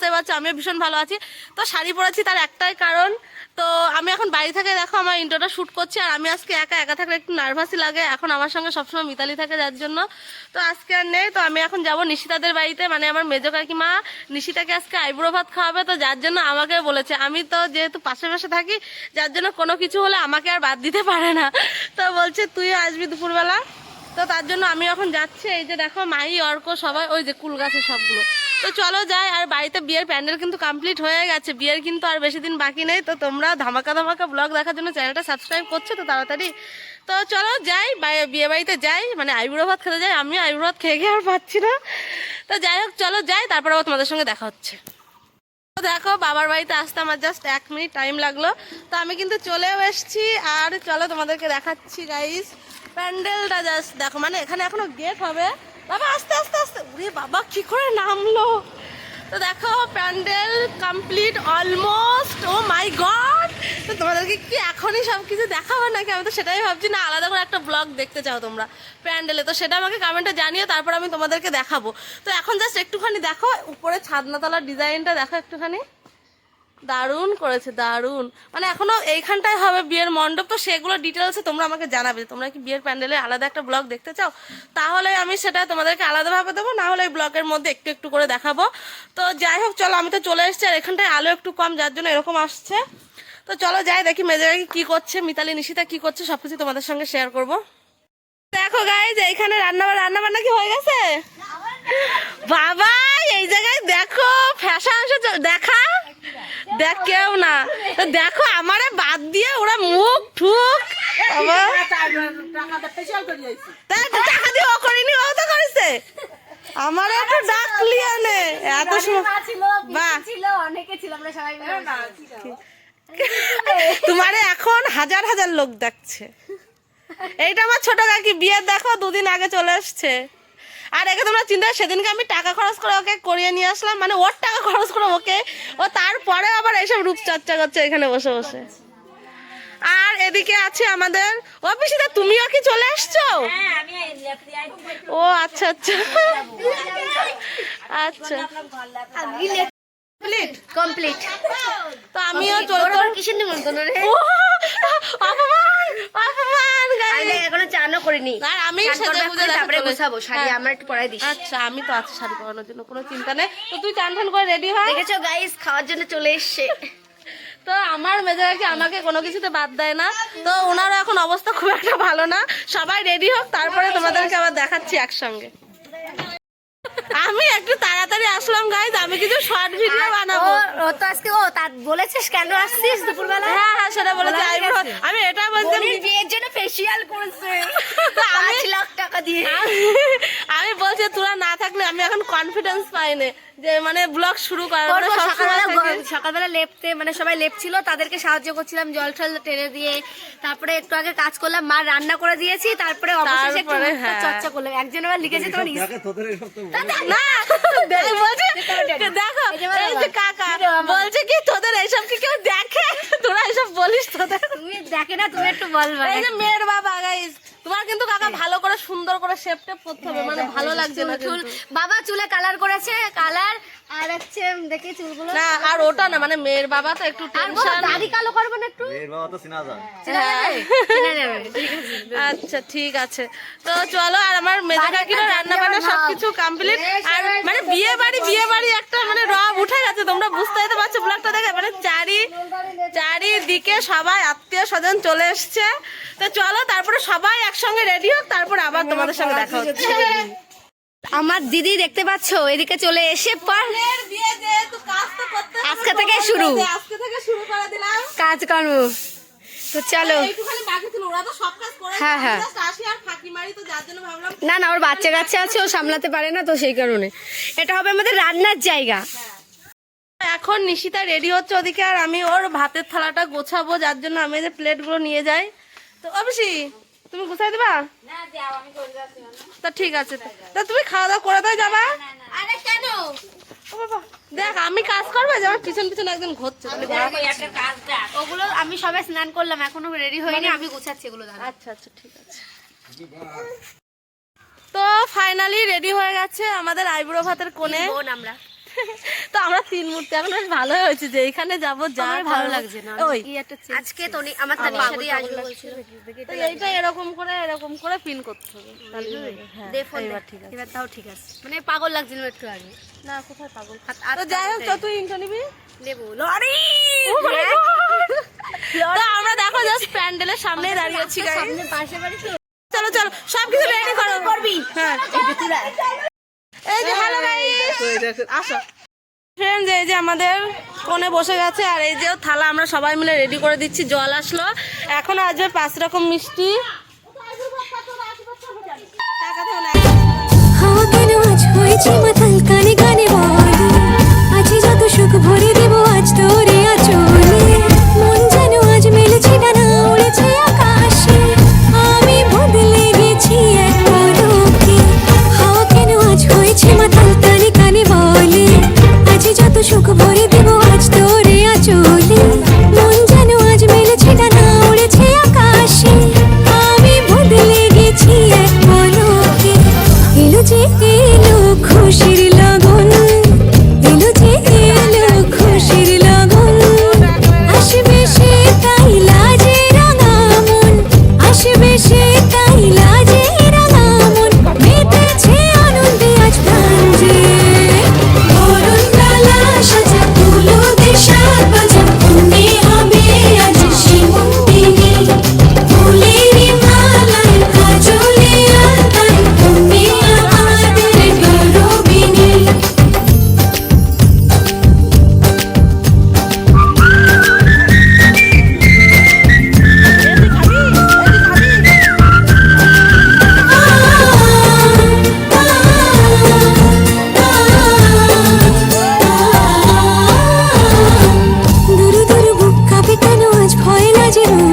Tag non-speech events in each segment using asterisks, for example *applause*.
বুঝতে পারছ, আমিও ভীষণ ভালো আছি। তো শাড়ি পরেছি তার একটাই কারণ, তো আমি এখন বাড়ি থেকে দেখো আমার ইন্টারটা শ্যুট করছি, আর আমি আজকে একা একা থাকলে একটু নার্ভাসই লাগে। এখন আমার সঙ্গে সবসময় মিতালি থাকে যার জন্য। তো আজকে আর নেই, তো আমি এখন যাব নিশিতাদের বাড়িতে মানে আমার মেজো কাকিমা নিশিতাকে আজকে আইবুড়ো ভাত খাওয়াবে, তো যার জন্য আমাকে বলেছে। আমি তো যেহেতু পাশে পাশে থাকি, যার জন্য কোনো কিছু হলে আমাকে আর বাদ দিতে পারে না। তো বলছে তুইও আসবি দুপুরবেলা? তো তার জন্য আমি এখন যাচ্ছি, এই যে দেখো মাই, অর্ক, সবাই, ওই যে কুল গাছে সবগুলো। তো চলো যাই, আর বাড়িতে বিয়ের প্যান্ডেল কিন্তু কমপ্লিট হয়ে গেছে। বিয়ের কিন্তু আর বেশি দিন বাকি নেই, তো তোমরা ধামাকা ধামাকা ব্লগ দেখার জন্য চ্যানেলটা সাবস্ক্রাইব করছ তো তাড়াতাড়ি। তো চলো যাই বিয়ে বাড়িতে যাই মানে আইবুড়ো ভাত খেতে যাই আমি আইবুড়ো ভাত খেয়ে গিয়ে আর পাচ্ছি না। তো যাই হোক, চলো যাই, তারপরে আবার তোমাদের সঙ্গে দেখা হচ্ছে। দেখো, বাবার বাড়িতে আসতে আমার জাস্ট এক মিনিট টাইম লাগল। তো আমি কিন্তু চলেও এসেছি, আর চলো তোমাদেরকে দেখাচ্ছি গাইস প্যান্ডেলটা জাস্ট দেখো মানে এখানে এখনও গেট হবে। বাবা, আস্তে আস্তে আস্তে। উরে বাবা, কি করে নামলো? তো দেখো, pandal complete almost. Oh my God! তো তোমাদেরকে কি এখনই সব কিছু দেখাবো নাকি? আমি তো সেটাই ভাবছি না, আলাদা করে একটা ব্লগ দেখতে চাও তোমরা প্যান্ডেলে। তো সেটা আমাকে কমেন্টে জানিও, তারপর আমি তোমাদেরকে দেখাবো। তো এখন জাস্ট একটুখানি দেখো, উপরে ছাদনাতলার ডিজাইনটা দেখো একটুখানি। দারুণ করেছে, দারুণ। মানে এখনও এইখানটায় হবে বিয়ের মণ্ডপ, তো সেগুলো ডিটেলসে তোমরা আমাকে জানাবে। তোমরা কি বিয়ের প্যান্ডেলে আলাদা একটা ব্লগ দেখতে চাও? তাহলে আমি সেটা তোমাদেরকে আলাদাভাবে দেবো, না হলে এই ব্লগের মধ্যে একটু একটু করে দেখাবো। তো যাই হোক, চলো, আমি তো চলে এসেছি, আর এখানটায় আলো একটু কম, যার জন্য এরকম আসছে। তো চলো, যাই, দেখি মেজেরাকি কি করছে, মিতালি, নিশিতা কি করছে, সবকিছু তোমাদের সঙ্গে শেয়ার করব। দেখো গাইজ এইখানে রান্না রান্না বান্না কি হয়ে গেছে? বাবা এই জায়গায় দেখো ফ্যাশন দেখা। দেখ কেউ না। দেখো আমারে বাদ দিয়ে ওরা মুখ ঠুক। টাকা দিয়ে ও করিনি ও তো করেছে। আমার একটু ডাকলি আনে এত। তোমারে এখন হাজার হাজার লোক দেখছে। এইটা আমার ছোট কাকি বিয়ে দেখো দুদিন আগে চলে আসছে। আর একে তোমরা চিন্তা সেদিনকে আমি টাকা খরচ করে ওকে করিয়ে নিয়ে আসলাম মানে ওর টাকা খরচ করে ওকে ও তারপরে আবার এইসব রূপচর্চা করছে এখানে বসে বসে। আর এদিকে আছে আমাদের অফিসিতে তুমিও কি চলে আসছো ও আচ্ছা আচ্ছা। আচ্ছা? কমপ্লিট তো আমিও চলে কিসের নিমন্ত্রণ রে? অপমান অপমান এখনও চানও করিনি। আর আমি চান গুজে তারপরে গোছাবো শাড়ি হ্যাঁ। আমার একটু পরাই দিস। আচ্ছা আমি তো আছি শাড়ি পরানোর জন্য কোনো চিন্তা নেই। তো তুই চান টান করে রেডি হয়? দেখেছ গাইস খাওয়ার জন্য চলে এসছে। তো আমার মেজারা কি আমাকে কোনো কিছুতে বাদ দেয় না। তো ওনারও এখন অবস্থা খুব একটা ভালো না। সবাই রেডি হোক তারপরে তোমাদেরকে আবার দেখাচ্ছি একসঙ্গে। আমি একটু তাড়াতাড়ি আসলাম গাইজ আমি কিছু শর্ট ভিডিও বানাবো। তো আজকে ও তার বলেছিস কেন আসছিস দুপুরবেলা? হ্যাঁ হ্যাঁ সেটা বলেছি বলা হয়ে eyebrow- গেছে? আমি এটা বলছি বোনের বিয়ের জন্য ফেসিয়াল করেছে। পাঁচ লাখ দিয়ে। আমি বলছি তোরা না থাকলে আমি এখন কনফিডেন্স পাইনি। যে মানে ব্লগ শুরু করার মানে সকালবেলা লেপতে মানে সবাই লেপছিল তাদেরকে সাহায্য করছিলাম জল টল টেনে দিয়ে। তারপরে একটু আগে কাজ করলাম মা রান্না করে দিয়েছি তারপরে অবশেষে একটু হ্যাঁ। চর্চা করলাম। একজন আবার লিখেছে তোমার না বলছে দেখো এই যে। কাকা। বলছে কি তোদের এইসব কি কেউ দেখে? তোরা এইসব বলিস তোদের? তুমি দেখে না তুমি একটু বল এই যে মেয়ের বাবা গাইস তোমার কিন্তু কাকা ভালো করে সুন্দর করে শেপ টেপ করতে হবে মানে ভালো লাগছে না। চুল বাবা চুলে কালার করেছে কালার আর হচ্ছে দেখি চুলগুলো না আর ওটা না মানে মেয়ের বাবা তো একটু আর টেনশন দাড়ি কালো করব না একটু? এর বাবা তো সিনা যায়। চেনা যাবে? চেনা যাবে, ঠিক আছে। আচ্ছা ঠিক আছে। তো চলো আর আমার মেজে রান্না বান্না সবকিছু কমপ্লিট আর মানে বিয়ে বাড়ি বিয়ে বাড়ি একটা মানে রব উঠে গেছে তোমরা বুঝতেই তো পারছ ব্লগটা দেখে। মানে চারি চারিদিকে সবাই আত্মীয় স্বজন চলে এসছে। তো চলো তারপরে সবাই একসঙ্গে রেডি হোক তারপরে আবার তোমাদের সঙ্গে দেখা হচ্ছে। *laughs* আমার দিদি দেখতে পাচ্ছ? এদিকে চলে এসে পর আজকে থেকে শুরু। আজকে থেকে শুরু করে দিলাম। কাজ তো চলো। হ্যাঁ, হ্যাঁ। না না ওর বাচ্চা কাচ্চা আছে ও সামলাতে পারে না তো সেই কারণে। এটা হবে আমাদের রান্নার জায়গা। এখন নিশিতা রেডি হচ্ছে ওদিকে আর আমি ওর ভাতের থালাটা গোছাবো যার জন্য আমি যে প্লেটগুলো নিয়ে যাই। তো অবশ্যই তুমি গোছাই দেবা? তা ঠিক আছে। তা তুমি খাওয়া দাওয়া করে দাও যাবা। আরে কেন? দেখ আমি কাজ করব যে আমার পিছন পিছন একজন ঘুরছে। ওগুলো আমি সবাই স্নান করলাম এখনও রেডি হয়নি আমি গুছাচ্ছি এগুলো দাঁড়া। আচ্ছা আচ্ছা ঠিক আছে। তো ফাইনালি রেডি হয়ে গেছে আমাদের আইবুড়ো ভাতের কোণে। আমরা। তো আমরা তিন মূর্তি এখন বেশ ভালো হয়েছে যে এখানে যাব যা ভালো লাগছে না। ওই আজকে তনি আমার তানির সাথে আসবে। তো এইটা এরকম করে এরকম করে পিন করতে হবে। হ্যাঁ, এইবার ঠিক আছে। এবার তাও ঠিক আছে। মানে পাগল লাগছিল একটু আগে। না কোথায় পাগল? যাই হোক তো তুই ইন্টো নিবি। নেব। লরি! আমরা দেখো জাস্ট প্যান্ডেলের সামনে পাশে বাড়ি চলো চলো সব কিছু রেডি করো করবি। হ্যাঁ। এই যে হ্যালো গাইস আসো। ফ্রেন্ডস এই যে আমাদের কোণে বসে গেছে আর এই যে থালা আমরা সবাই মিলে রেডি করে দিচ্ছি জল আসলো। এখন আসবে পাঁচ রকম মিষ্টি। তাকাতে হবে না। acırım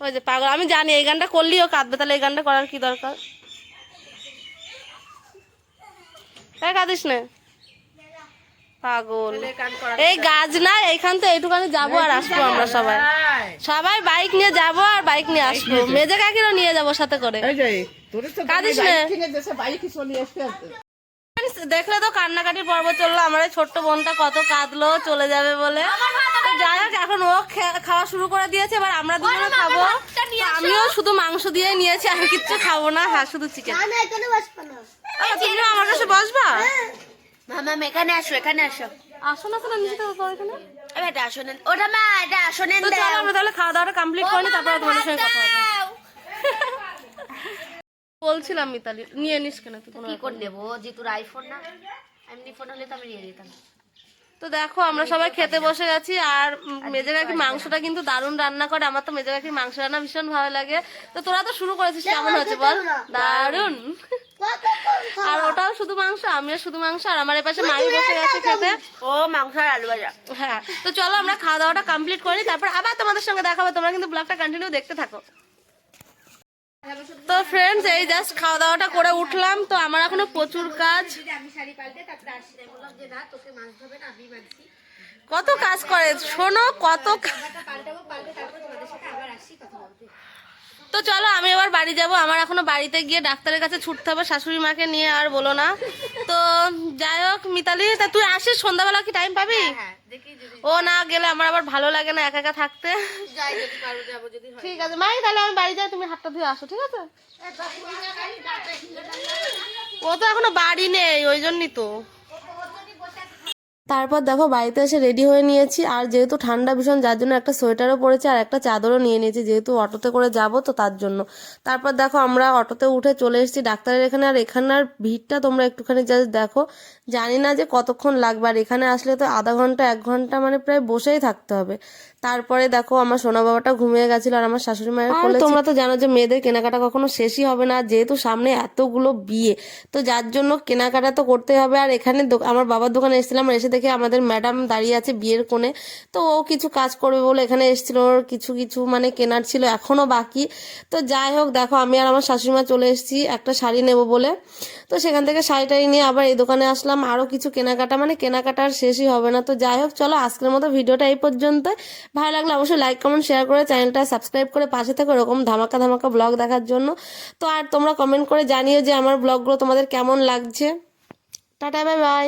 ওই যে পাগল আমি জানি এই গানটা করলেও কাঁদবে তাহলে এই গানটা করার কি দরকার? এই কাঁদিস না। পাগল। এই গাছ না এইখান তো এইটুখানে যাব আর আসব আমরা সবাই। সবাই বাইক নিয়ে যাব আর বাইক নিয়ে আসব। মেজে কাকিরও নিয়ে যাব সাথে করে। কাঁদিস না। দেখলে তো কান্নাকাটির পর্ব চলল আমার এই ছোট্ট বোনটা কত কাঁদলো চলে যাবে বলে। তো যাই হোক এখন ও খাওয়া শুরু করে দিয়েছে এবার আমরা দুজনে খাব। আমিও শুধু মাংস দিয়ে নিয়েছি আমি কিচ্ছু খাব না হ্যাঁ শুধু চিকেন তুমি আমার কাছে বসবা? মামা এখানে আসো এখানে আসো। আসো না তো নিচে এখানে। এটা ওটা মা এটা আমরা তাহলে খাওয়া দাওয়াটা কমপ্লিট করি তারপরে তোমাদের সঙ্গে কথা হবে। বলছিলাম মিতালি নিয়ে নিস কেন তুই কি করে নেব যে তোর আইফোন না? এমনি ফোন হলে তো আমি নিয়ে দিতাম তো দেখো আমরা সবাই খেতে বসে গেছি আর মেজে কাকি মাংসটা কিন্তু দারুণ রান্না করে আমার তো মেজে কাকি মাংস রান্না ভীষণ ভালো লাগে। তো তোরা তো শুরু করেছিস কেমন হচ্ছে বল? দারুণ। আর ওটাও শুধু মাংস আমিও শুধু মাংস আর আমার এপাশে মাই বসে গেছে খেতে। ও মাংস আর আলু ভাজা। হ্যাঁ তো চলো আমরা খাওয়া দাওয়াটা কমপ্লিট করি তারপর আবার তোমাদের সঙ্গে দেখাবো তোমরা কিন্তু ব্লগটা কন্টিনিউ দেখতে থাকো। তো ফ্রেন্ডস এই জাস্ট খাওয়া দাওয়াটা করে উঠলাম। তো আমার এখনও প্রচুর কাজ। কত কাজ করে? শোনো, কত কা- পাল্টাবো পাল্টে তারপরে তোমাদের সাথে আবার আসছি কথা বলতে তো চলো আমি এবার বাড়ি যাব। আমার এখনও বাড়িতে গিয়ে ডাক্তারের কাছে ছুটতে হবে শাশুড়ি মাকে নিয়ে আর বলো না। তো যাই হোক মিতালি তা তুই আসিস? সন্ধ্যাবেলা কি টাইম পাবি? হ্যাঁ যদি ও না গেলে আমার আবার ভালো লাগে না একা একা থাকতে। হয়। ঠিক আছে মাই তাহলে আমি বাড়ি যাই তুমি হাতটা ধুয়ে আসো ঠিক আছে? ও তো এখনও বাড়ি নেই ওই জন্যই তো। তারপর দেখো বাড়িতে এসে রেডি হয়ে নিয়েছি। আর যেহেতু ঠান্ডা ভীষণ যার জন্য একটা সোয়েটারও পরেছি আর একটা চাদরও নিয়ে নিয়েছি যেহেতু অটোতে করে যাব তো তার জন্য। তারপর দেখো আমরা অটোতে উঠে চলে এসেছি ডাক্তারের এখানে। আর এখানকার ভিড়টা তোমরা একটুখানি জাস্ট দেখো। জানি না যে কতক্ষণ লাগবে আর এখানে আসলে তো আধা ঘণ্টা এক ঘণ্টা মানে প্রায় বসেই থাকতে হবে। তারপরে দেখো আমার সোনা বাবাটা ঘুমিয়ে গেছিল আর আমার শাশুড়ি মায়ের কোলে তোমরা তো জানো যে মেয়েদের কেনাকাটা কখনো শেষই হবে না যেহেতু সামনে এতগুলো বিয়ে। তো যার জন্য কেনাকাটা তো করতে হবে। আর এখানে আমার বাবার দোকানে এসেছিলাম আর এসে দেখে আমাদের ম্যাডাম দাঁড়িয়ে আছে বিয়ের কোণে। তো ও কিছু কাজ করবে বলে এখানে এসেছিল, ওর কিছু কিছু মানে কেনার ছিল এখনও বাকি। তো যাই হোক, দেখো, আমি আর আমার শাশুড়ি মা চলে এসেছি, একটা শাড়ি নেব বলে। তো সেখান থেকে শাড়িটাই নিয়ে আবার এই দোকানে আসলাম আরও কিছু কেনাকাটা মানে কেনাকাটা আর শেষই হবে না। তো যাই হোক, চলো, আজকের মতো ভিডিওটা এই পর্যন্ত ভালো লাগলে অবশ্যই লাইক কমেন্ট শেয়ার করে চ্যানেলটা সাবস্ক্রাইব করে পাশে থাকো এরকম ধামাকা ধামাকা ব্লগ দেখার জন্য। তো আর তোমরা কমেন্ট করে জানিও যে আমার ব্লগগুলো তোমাদের কেমন লাগছে। Tata bye bye